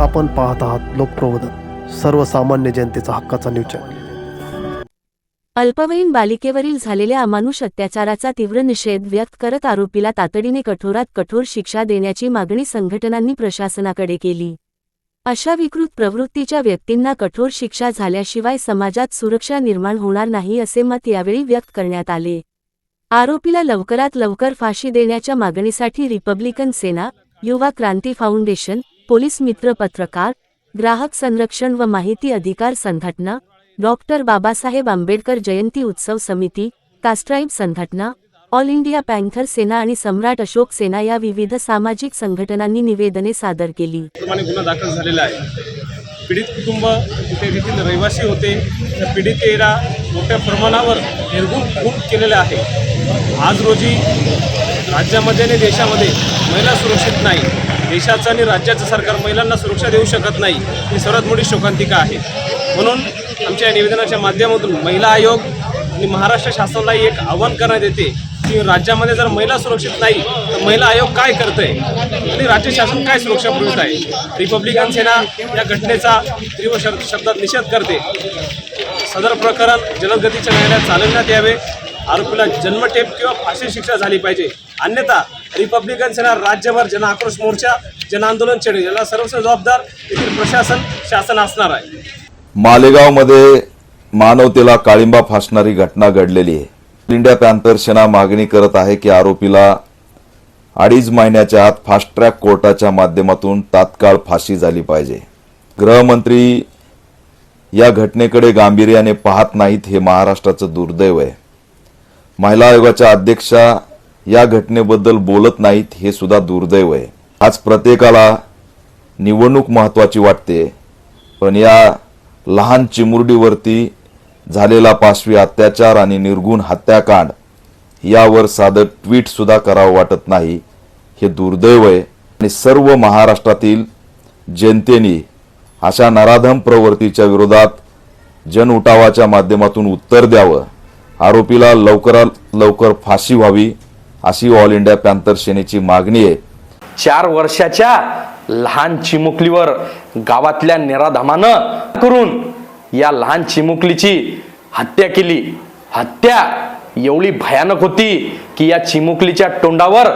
आपण पाहत आहात लोकप्रबोधन सर्वसामान्य जनतेचा हक्काचा न्यूज चॅनल अल्पवयीन बालिकेवरील झालेल्या अमानुष अत्याचाराचा तीव्र निषेध व्यक्त करत आरोपीला तातडीने कठोरात कठोर शिक्षा देण्याची मागणी संघटनांनी प्रशासनाकडे केली. अशा विकृत प्रवृत्तीच्या व्यक्तींना कठोर शिक्षा झाल्याशिवाय समाजात सुरक्षा निर्माण होणार नाही असे मत यावेळी व्यक्त करण्यात आले. आरोपीला लवकरात लवकर फाशी देण्याच्या मागणीसाठी रिपब्लिकन सेना युवा क्रांती फाउंडेशन पोलीस मित्र पत्रकार ग्राहक संरक्षण व माहिती अधिकार संघटना डॉक्टर बाबासाहेब आंबेडकर जयंती उत्सव समिती कास्ट्राईब संघटना ऑल इंडिया पॅन्थर सेना आणि सम्राट अशोक सेना या विविध सामाजिक संघटनांनी निवेदने सादर केली. गुन्हा दाखल झालेला आहे. पीडित कुटुंब ते तेथील रहिवासी होते. त्या पीडितेला मोठ्या प्रमाणावर निर्गुण खूप केलेले आहे. आज रोजी राज्यामध्ये आणि देशामध्ये महिला सुरक्षित नाही. देशाचं आणि राज्याचं सरकार महिलांना सुरक्षा देऊ शकत नाही. ही सर्वात मोठी शोकांतिका आहे. म्हणून आमच्या या निवेदनाच्या माध्यमातून महिला आयोग आणि महाराष्ट्र शासनालाही एक आव्हान करण्यात येते की राज्यामध्ये जर महिला सुरक्षित नाही तर महिला आयोग काय करतंय? आणि राज्य शासन काय सुरक्षा पुरवत आहे? रिपब्लिकन सेना या घटनेचा तीव्र शब्द शब्दात निषेध करते. सदर प्रकरण जलदगतीच्या न्यायालयात चालवण्यात यावे. आरोपीला जन्मठेप किंवा फाशी शिक्षा झाली पाहिजे. अन्यथा रिपब्लिकन सेना राज्यभर जन आक्रोश मोर्चा जन आंदोलन छेडेल. याला सर्वस्व जबाबदार येथील प्रशासन शासन असणार आहे. मालेगावमध्ये मानवतेला काळिंबा फासणारी घटना घडलेली आहे. इंडिया पॅन्थर सेना मागणी करत आहे की आरोपीला अडीच महिन्याच्या आत फास्ट ट्रॅक कोर्टाच्या माध्यमातून तात्काळ फाशी झाली पाहिजे. गृहमंत्री या घटनेकडे गांभीर्याने पाहत नाहीत हे महाराष्ट्राचं दुर्दैव आहे. महिला आयोगाच्या अध्यक्षा या घटनेबद्दल बोलत नाहीत हे सुद्धा दुर्दैव आहे. आज प्रत्येकाला निवडणूक महत्वाची वाटते पण या लहान चिमुरडीवरती झालेला पाशवी अत्याचार आणि निर्गुण हत्याकांड यावर साधं ट्विट सुद्धा करावं वाटत नाही हे दुर्दैव आहे. आणि सर्व महाराष्ट्रातील जनतेने अशा नराधम प्रवृत्तीच्या विरोधात जनउठावाच्या माध्यमातून उत्तर द्यावं. आरोपीला लवकरात लवकर फाशी व्हावी अशी ऑल इंडिया पॅन्थर सेनेची मागणी आहे. चार वर्षाच्या लहान चिमुकलीवर गावातल्या निराधामानं करून या लहान चिमुकलीची हत्या केली. हत्या एवढी भयानक होती की या चिमुकलीच्या तोंडावर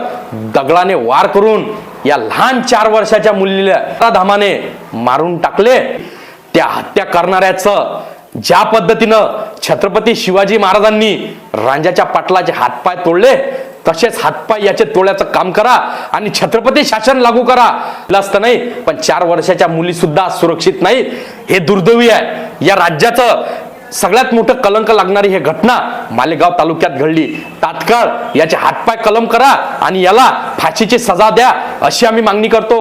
दगडाने वार करून या लहान चार वर्षाच्या मुलीला निराधामाने मारून टाकले. त्या हत्या करणाऱ्याचं ज्या पद्धतीनं छत्रपती शिवाजी महाराजांनी रांजाच्या पाटलाचे हातपाय तोडले तसेच हातपाय याचे तोळ्याचं काम करा आणि छत्रपती शासन लागू करा. असतं नाही पण चार वर्षाच्या मुली सुद्धा सुरक्षित नाहीत हे दुर्दैवी आहे. या राज्याचं सगळ्यात मोठं कलंक लागणारी ही घटना मालेगाव तालुक्यात घडली. तात्काळ याचे हातपाय कलम करा आणि याला फाशीची सजा द्या अशी आम्ही मागणी करतो.